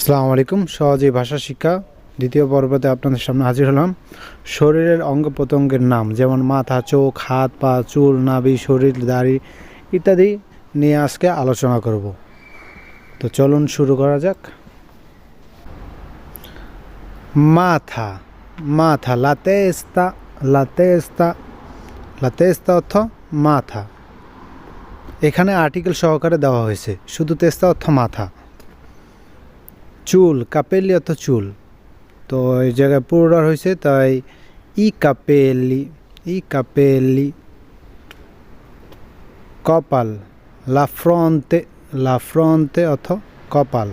আসসালামু আলাইকুম। সহজে ভাষা, শিক্ষা দ্বিতীয় পর্বতে আপনাদের সামনে হাজির হলাম। শরীরের অঙ্গ প্রত্যঙ্গের নাম যেমন মাথা, চোখ, হাত, পা, চুল, নাভি, শরীর, দাড়ি ইত্যাদি নিয়ে আজকে আলোচনা করব। তো চলুন শুরু করা যাক। মাথা মাথা, লাতেস্তা লাতেস্তা লাতেস্তা অর্থ মাথা। এখানে আর্টিকেল সহকারে দেওয়া হয়েছে। শুধু তেস্তা অর্থ মাথা। চুল, কাপেলি অর্থ চুল। তো এই জায়গায় পুরোটার হয়েছে তাই ই কাপেলি ই কাপেলি। কপাল লাফ্রন্তে লাফ্রন্তে অর্থ কপাল।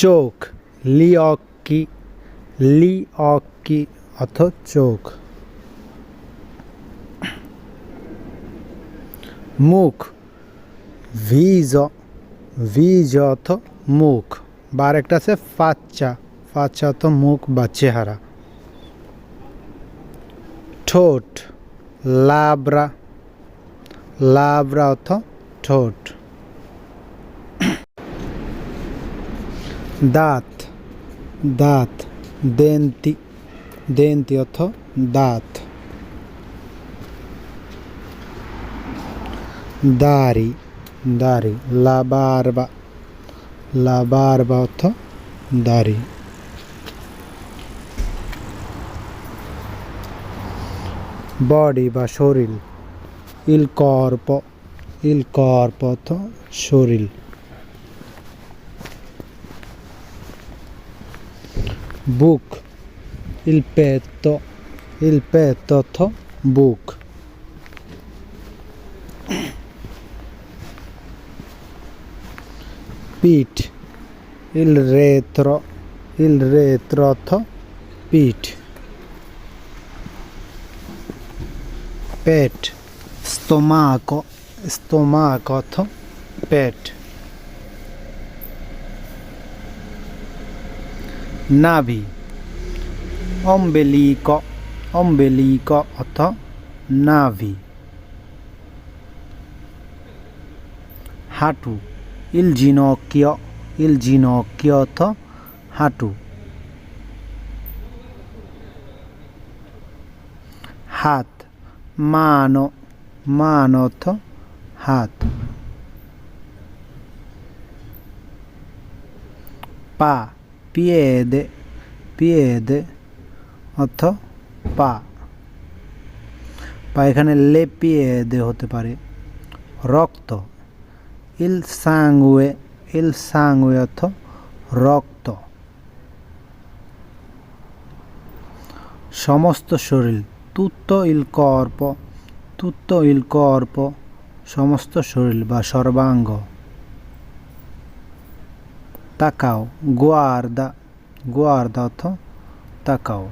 চোখ লিঅকি লিঅকি অর্থ চোখ। মুখ। ভিজ ভিজ অর্থ মুখ। বা একটা আছে ফাচ্চা। ফাচ্চা অর্থ মুখ বা চেহারা। ঠোঁট। লাবরা লাবরা অর্থ ঠোঁট। দাঁত। দাঁত। দেন্তি। দেন্তি অর্থ দাঁত। দাড়ি দাড়ি, লাবারবা লাবারবা অর্থ দাড়ি। বডি বা শরীর ইল কর্প ইল কর্প অর্থ শরীর। বুক ইল পেত ইল পেত অর্থ বুক। পিঠ। ইল রেত্র ইল রেত্র অর্থ পিঠ। পেট। স্তোমাক অর্থ পেট। নাভি। অম্বেলিক অম্বেলিক অর্থ নাভি। হাঁটু। Il ginocchio il ginocchio অর্থ হাঁটু। হাত, মানো মান অর্থ হাত। পা, পিয়েদে পিয়েদে অর্থ পা। পা এখানে লে পিয়েদে হতে পারে। রক্ত il sangue il sangue অর্থ রক্ত সমস্ত শরীর তুত্ত ইল কর্প তুত্ত ইল কর্প সমস্ত শরীর বা সর্বাঙ্গ তাকাও গোয়ার্দা গোয়ার্দা অর্থ তাকাও